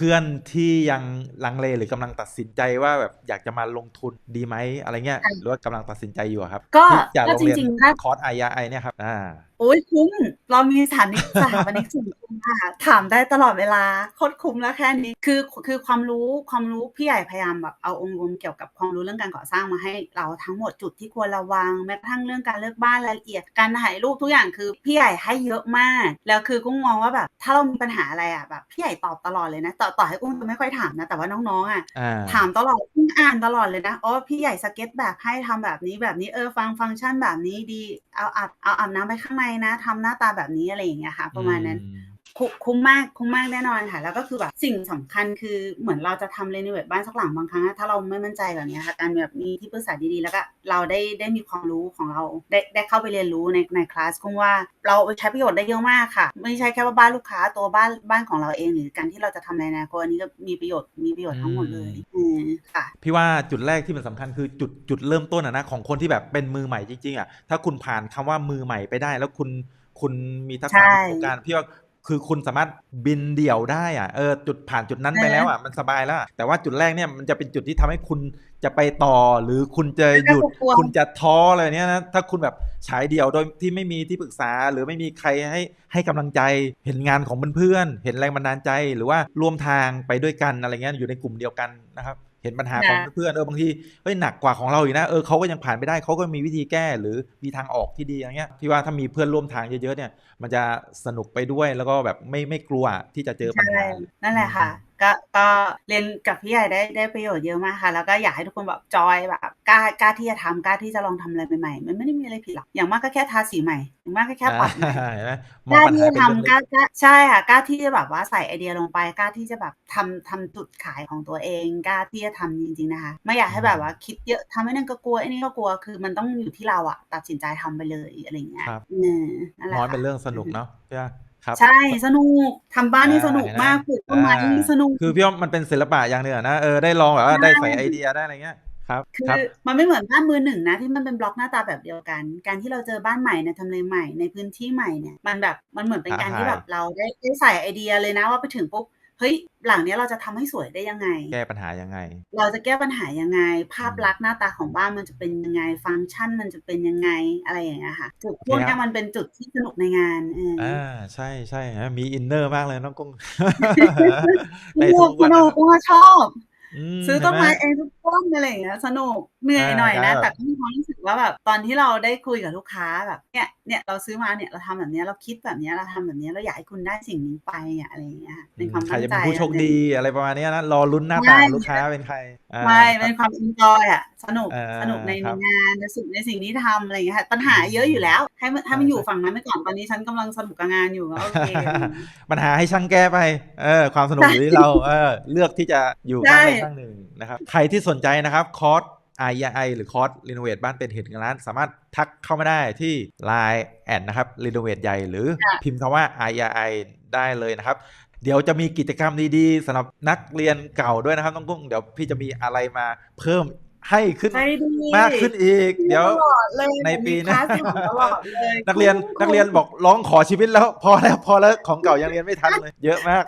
เพื่อนที่ยังลังเลหรือกำลังตัดสินใจว่าแบบอยากจะมาลงทุนดีไหมอะไรเงี้ยค่ะหรือว่ากำลังตัดสินใจอยู่อะครับก็ที่อยากก็ลงจเรียนริงๆถ้าคอร์สไอยาไอเนี่ยครับอ่า โอ้ยคุ้ม เรามีสถานิกสถาปนิกส่วนคุ้มค่ะ ถามได้ตลอดเวลาโคตรคุ้มแล้วแค่นี้ คือคือความรู้ความรู้พี่ใหญ่พยายามแบบเอาองค์รวมเกี่ยวกับความรู้เรื่องการก่อสร้างมาให้เราทั้งหมดจุดที่ควรระวังแม้กระทั่งเรื่องการเลือกบ้านรายละเอียดการถ่ายรูปทุกอย่างคือพี่ใหญ่ให้เยอะมาก แล้วคือกุ้งมองว่าแบบ ถ้าเรามีปัญหาอะไรอะแบบพี่ใหญ่ตอบตลอดเลยนะต่อต่อให้กุ้งจะไม่ค่อยถามนะแต่ว่าน้องๆอะอ่าถามตลอดกุ้งอ่านตลอดเลยนะอ๋อพี่ใหญ่สเก็ตแบบให้ทำแบบนี้แบบนี้เออฟังฟังก์ชันแบบนี้ดีเอาอาบเอาอาบน้ำไปข้างในนะทำหน้าตาแบบนี้อะไรอย่างเงี้ยค่ะ ประมาณนั้น คุคุ้มมากคุ้มมากแน่นอนค่ะ แล้วก็คือแบบสิ่งสำคัญคือเหมือนเราจะทำเรโนเวทบ้านสักหลังบางครั้งอะถ้าเราไม่มั่นใจแบบเนี้ยค่ะการแบบมีที่ปรึกษาดีๆ แล้วก็เราได้ได้มีความรู้ของเราได้ได้เข้าไปเรียนรู้ในในคลาสคุ้มว่าเราใช้ประโยชน์ได้เยอะมากค่ะ ไม่ใช่แค่ว่าบ้านลูกค้าตัวบ้านบ้านของเราเอง หรือการที่เราจะทำในอนาคตอันนี้ก็มีประโยชน์มีประโยชน์ทั้งหมดเลยอืมค่ะพี่ว่าจุดแรกที่มันสำคัญคือจุดจุดเริ่มต้นอะนะของคนที่แบบเป็นมือใหม่จริงๆอะถ้าคุณผ่านคำว่ามือใหม่ไปได้ แล้วคุณคุณมีทักษะใช่ประสบการณ์พี่ว่า คือคุณสามารถบินเดี่ยวได้อะเออจุดผ่านจุดนั้นไปเออแล้วอะมันสบายแล้วอะแต่ว่าจุดแรกเนี่ยมันจะเป็นจุดที่ทำให้คุณจะไปต่อ หรือคุณจะหยุดกลัวคุณจะท้ออะไรเนี้ยนะถ้าคุณแบบฉายเดี่ยวโดยที่ไม่มีที่ปรึกษา หรือไม่มีใครให้ให้กำลังใจ เห็นงานของเพื่อนๆเห็นแรงบันดาลใจ หรือว่าร่วมทางไปด้วยกันอะไรเงี้ยอยู่ในกลุ่มเดียวกันนะครับ เห็นปัญหาของนะเพื่อนๆเออบางทีเฮ้ยหนักกว่าของเราอีกนะเออเขาก็ยังผ่านไปได้เขาก็มีวิธีแก้หรือมีทางออกที่ดีอย่างเงี้ยพี่ว่าถ้ามีเพื่อนร่วมทางเยอะๆเนี่ย มันจะสนุกไปด้วยแล้วก็แบบไม่ไม่กลัวที่จะเจอปัญใช่หานั่นแหละค่ะ ก็ก็เรียนกับพี่ใหญ่ได้ได้ประโยชน์เยอะมากค่ะ แล้วก็อยากให้ทุกคนแบบจอยแบบกล้ากล้าที่จะทำกล้าที่จะลองทำอะไรใหม่ๆมันไม่ได้มีอะไรผิดหรอกอย่างมากก็แค่ทาสีใหม่อย่างมากก็แค่ปรับใหม่อ่าเห็นไหมมกองล้าปัญที่หาจะเป็นเรื่องทำกเล็ล้ากล้าใช่ค่ะกล้าที่จะแบบว่าใส่ไอเดียลงไปกล้าที่จะแบบทำทำจุดขายของตัวเองกล้าที่จะทำจริงๆนะคะ ไม่อยากให้แบบว่าคิดเยอะทำให้นั่นก็กลัวไอ้นี่ก็กลัวคือมันต้องอยู่ที่เราอะตัดสินใจทำไปเลยอะไรอย่างเงี้ยครับอืมนั่นแหละน้อยค่ะเป็นเรื่องสนุกเนาะพี่ว่า ครับ ใช่สนุกทำบ้านนี่สนุกอ่าเห็นไหมมากปลูกต้นไม้อ่านี่สนุกคือพี่ว่ามันเป็นศิลปะอย่างหนึ่งอะนะเออได้ลองแบบว่าใช่ได้ใส่ไอเดียได้อะไรเงี้ยครับคืครับอมันไม่เหมือนบ้านมือหนึ่งนะที่มันเป็นบล็อกหน้าตาแบบเดียวกัน การที่เราเจอบ้านใหม่ในทำเลใหม่ในพื้นที่ใหม่เนี่ยมันแบบมันเหมือนเป็นการที่แบบเราได้ได้ใส่ไอเดียเลยนะว่าไปถึงปุ๊บ เฮ้ยหลังเนี้ยเราจะทำให้สวยได้ยังไง แก้ปัญหายังไง เราจะแก้ปัญหายังไง ภาพลักษณ์หน้าตาของบ้านมันจะเป็นยังไง ฟังก์ชันมันจะเป็นยังไงอะไรอย่างเงี้ยค่ะจุดพวกโอเคครัเนี้ยบมันเป็นจุดที่สนุกในงานเออออ่าใช่ใช่ฮะมีอินเนอร์มากเลยน้องกุ้งในสนุทุกกสวันนุนะกครับว่าชอบม ซื้อต้นไม้เห็นหเองทุกต้นอะไรอย่างเงี้ยสนุกเหนื่อยอ่าหน่อยนะครับแต่ก็มีความรู้สึกว่าแบบตอนที่เราได้คุยกับลูกค้าแบบเนี่ยเนี่ยเราซื้อมาเนี่ยเราทำแบบเนี้ยเราคิดแบบเนี้ยเราทำแบบเนี้ยเราอยากให้คุณได้สิ่งนี้ไปอะอะไรอย่างเงี้ยค่ะเป็นความใครตั้งจะใจเป็นผู้โชคอะดีอะไรประมาณเนี้ยนะรอลุ้นหน้าตาของลูกค้าเป็นใคร อ่าไม่ครัเป็บ นความอินจอยอะสนุกอ่าสนุกในครับงานในสิ่งในสิ่งที่ทำอะไรอย่างเงี้ยค่ะปัญหาเยอะอยู่แล้ว ให้มันให้มันอยู่ฝั่งนั้นไปก่อนตอนนี้ฉันกำลังสนุกกับงานอยู่ก็โอเคปัญหาให้ช่างแก้ไปเออความสนุกอยู่ที่เราเออเลือกที่จะอยู่ข้างใดใช่ข้างหนึ่งนะครับใครที่สนใจนะครับคอร์ส i หรือคอร์สรีโนเวทบ้านเป็นเหตุการณ์สามารถทักเข้ามาได้ที่ Line แอดนะครับรีโนเวทใหญ่หรือพิมพ์คำว่า i ได้เลยนะครับ เดี๋ยวจะมีกิจกรรมดีๆสำหรับนักเรียนเก่าด้วยนะครับน้องกุ้งเดี๋ยวพี่จะมีอะไรมาเพิ่ม ให้ขึ้นใจดีมากขึ้นอีก เดี๋ยวตลอดเลยในปีหหน้ามีคลาสตลอดเลยนักเรียนนักเรียนบอกร้องขอชีวิตแล้ว พอแล้วพอแล้วของเก่ายังเรียนไม่ทันเลย เยอะมาก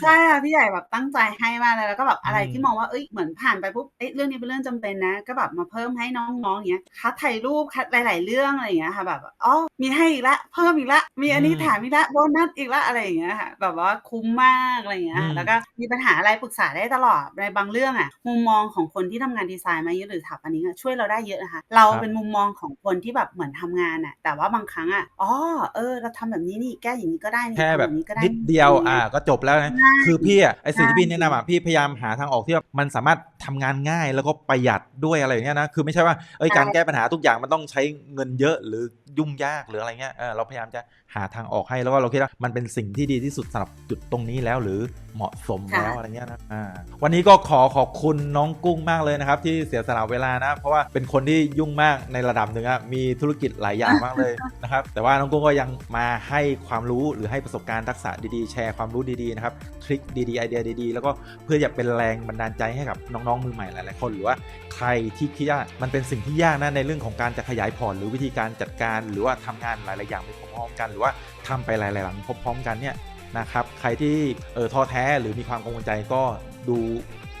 ใช่ค่ะพี่ใหญ่แบบตั้งใจให้มากเลยแล้วก็แบบอะไรอืมที่มองว่าเอ้ยเหมือนผ่านไปปุ๊บเอ้ยเรื่องนี้เป็นเรื่องจำเป็นนะ ก็แบบมาเพิ่มให้น้องๆอย่างเงี้ยคัดถ่ายรูปคัดหลาย ๆ เรื่องอะไรอย่างเงี้ยค่ะแบบอ๋อมีให้อีกละเพิ่มอีกละมีอันนี้แถมอีกละโบนัสอีกละอะไรอย่างเงี้ยค่ะแบบว่าคุ้มมากอะไรอย่างเงี้ยค่ะแล้วก็มีปัญหาอะไรปรึกษาได้ตลอดในบางเรื่องอะมุมมองของคนที่ทำงานดีไซน์มาเยอะหรือถับอันนี้อะช่วยเราได้เยอะนะคะ เราเป็นมุมมองของคนที่แบบเหมือนทำงานอะแต่ว่าบางครั้งอะอ๋อเออ เราทำแบบนี้นี่แก้อย่างนี้ก็ได้นี่แค่แบบทำนี้ก็ได้นิดเดียวอะไรอ่าอย่างเงี้ยก็จบแล้วนะใช่คือพี่อะไอสิ่งที่ใช่พี่แนะนำอะพี่พยายามหาทางออกที่ว่ามันสามารถทำงานง่ายแล้วก็ประหยัดด้วยอะไรอย่างเงี้ยนะคือไม่ใช่ว่าเอ้ยใช่การแก้ปัญหาทุกอย่างมันต้องใช้เงินเยอะหรือยุ่งยากหรืออะไรเงี้ยเออเราพยายามจะหาทางออกให้แล้วก็เราคิดว่ามันเป็นสิ่งที่ดีที่สุดสำหรับจุดตรงนี้แล้วหรือ เหมาะสมแล้วอะไรเงี้ยนะอ่าวันนี้ก็ขอขอบคุณน้องกุ้งมากเลยนะครับ ที่เสียสละเวลานะ เพราะว่าเป็นคนที่ยุ่งมากในระดับหนึ่งอะมีธุรกิจหลายอย่างมากเลยนะครับ แต่ว่าน้องกุ้งก็ยังมาให้ความรู้หรือให้ประสบการณ์ทักษะดีๆ แชร์ความรู้ดีๆนะครับทริคดีๆไอเดียดีๆ แล้วก็เพื่ออยากเป็นแรงบันดาลใจให้กับน้องๆมือใหม่หลายๆคนหรือว่าใครที่คิดว่ามันเป็นสิ่งที่ยากนะในเรื่องของการจะขยายพอร์ตหรือวิธีการจัดการ หรือว่าทำงานหลายๆอย่างไปพร้อมๆกัน หรือว่าทำไปหลายๆหลังพร้อมๆกันเนี่ย นะครับใครที่เออท้อแท้หรือมีความกังวลใจก็ดู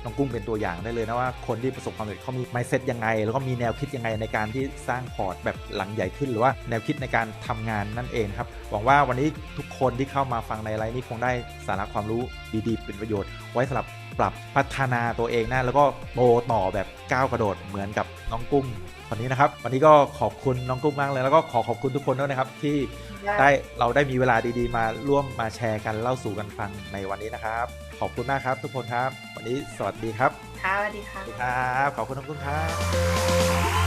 น้องกุ้งเป็นตัวอย่างได้เลยนะว่าคนที่ประสบความสำเร็จเขามี mindset ยังไง แล้วก็มีแนวคิดยังไงในการที่สร้างพอร์ตแบบหลังใหญ่ขึ้น หรือว่าแนวคิดในการทำงานนั่นเองครับหวังว่าวันนี้ทุกคนที่เข้ามาฟังในไลฟ์นี้คงได้สาระความรู้ดีๆ เป็นประโยชน์ ไว้สำหรับปรับพัฒนาตัวเองนะแล้วก็โตต่อแบบก้าวกระโดดเหมือนกับน้องกุ้ง คนนี้นะครับ วันนี้ก็ขอบคุณน้องกุ้งมากเลย แล้วก็ขอขอบคุณทุกคนด้วยนะครับ ที่ได้เราได้มีเวลาดีๆ มาร่วมมาแชร์กันเล่าสู่กันฟังในวันนี้นะครับ ขอบคุณมากครับ ทุกคนครับ วันนี้สวัสดีครับค่ะสวัสดีค่ะสวัสดีครับ ขอบคุณน้องกุ้งครับ